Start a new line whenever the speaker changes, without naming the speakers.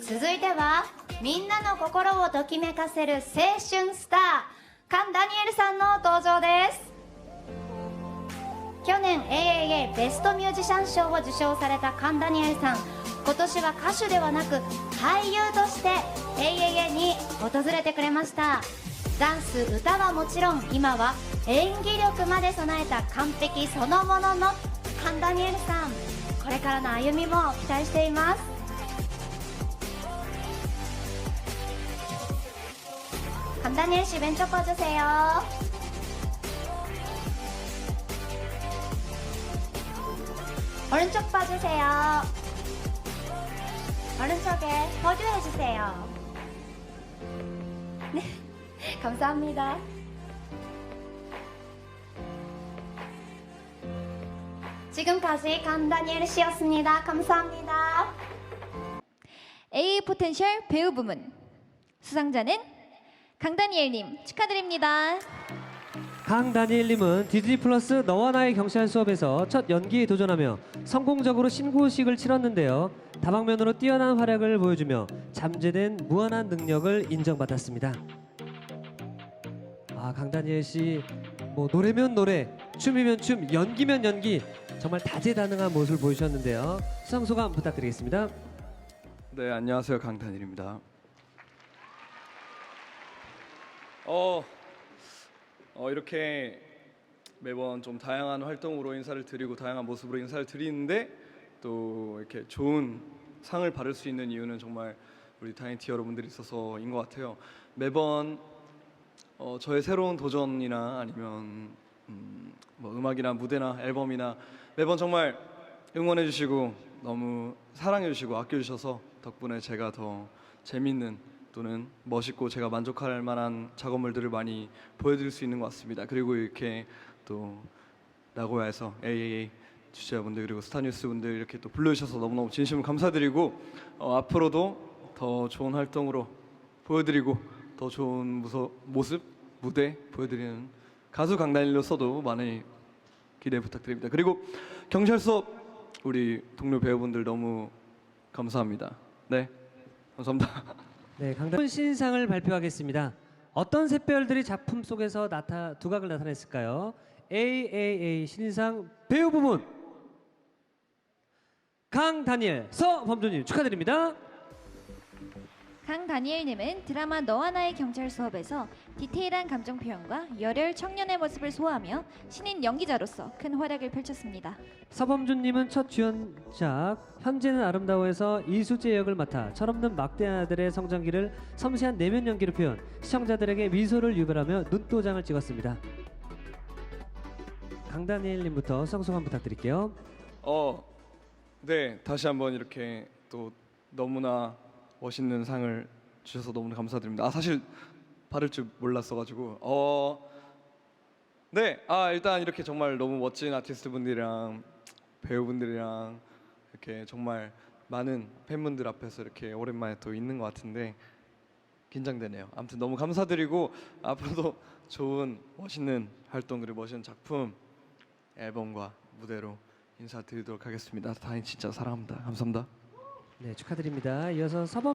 続いてはみんなの心をときめかせる青春スターカン・ダニエルさんの登場です。去年 AAA ベストミュージシャン賞を受賞されたカン・ダニエルさん。今年は歌手ではなく俳優として AAA に訪れてくれました。ダンス歌はもちろん今は演技力まで備えた完璧そのもののカン・ダニエルさん。これからの歩みも期待しています。 간다니엘 씨 왼쪽 봐주세요. 오른쪽 봐주세요. 오른쪽에 버듀해주세요. 네, 감사합니다. 지금까지 간다니엘 씨였습니다. 감사합니다.
A 포텐셜 배우 부문 수상자는 강다니엘님 축하드립니다.
강다니엘님은 디즈니 플러스 너와 나의 경찰 수업에서 첫 연기에 도전하며 성공적으로 신고식을 치렀는데요. 다방면으로 뛰어난 활약을 보여주며 잠재된 무한한 능력을 인정받았습니다. 아 강다니엘 씨, 뭐 노래면 노래, 춤이면 춤, 연기면 연기, 정말 다재다능한 모습을 보여주셨는데요. 수상 소감 부탁드리겠습니다.
네, 안녕하세요. 강단일입니다. 어, 어 이렇게 매번 좀 다양한 활동으로 인사를 드리고 다양한 모습으로 인사를 드리는데 또 이렇게 좋은 상을 받을 수 있는 이유는 정말 우리 다이티 여러분들이 있어서인 것 같아요. 매번 어, 저의 새로운 도전이나 아니면 음, 뭐 음악이나 무대나 앨범이나 매번 정말 응원해 주시고 너무 사랑해 주시고 아껴 주셔서 덕분에 제가 더 재밌는 또는 멋있고 제가 만족할 만한 작업물들을 많이 보여드릴 수 있는 것 같습니다. 그리고 이렇게 또 나고야에서 AAA 주최자분들 그리고 스타뉴스 분들 이렇게 또 불러주셔서 너무너무 진심으로 감사드리고 어, 앞으로도 더 좋은 활동으로 보여드리고 더 좋은 무서, 모습 무대 보여드리는 가수 강다니엘로서도 많이 기대 부탁드립니다. 그리고 경찰 수업 우리 동료 배우분들 너무 감사합니다. 네, 감사합니다.
네, 강다니엘 신상을 발표하겠습니다. 어떤 샛별들이 작품 속에서 나타 두각을 나타냈을까요? AAA 신상 배우 부문 강다니엘 서범준님 축하드립니다.
강다니엘님은 드라마 너와 나의 경찰 수업에서 디테일한 감정 표현과 열혈 청년의 모습을 소화하며 신인 연기자로서 큰 활약을 펼쳤습니다.
서범준님은 첫 주연작 현재는 아름다워에서 이수재 역을 맡아 철없는 막대 아들의 성장기를 섬세한 내면 연기로 표현 시청자들에게 미소를 유발하며 눈도장을 찍었습니다. 강다니엘님부터 성소감 부탁드릴게요.
어, 네, 다시 한번 이렇게 또 너무나 멋있는 상을 주셔서 너무나 감사드립니다. 아 사실 받을 줄 몰랐어가지고 어, 네, 아 일단 이렇게 정말 너무 멋진 아티스트 분들이랑 배우분들이랑 이렇게 정말 많은 팬분들 앞에서 이렇게 오랜만에 또 있는 것 같은데 긴장되네요. 아무튼 너무 감사드리고 앞으로도 좋은 멋있는 활동 그리고 멋있는 작품 앨범과 무대로 인사드리도록 하겠습니다. 다인 진짜 사랑합니다. 감사합니다.
네 축하드립니다. 이어서 서범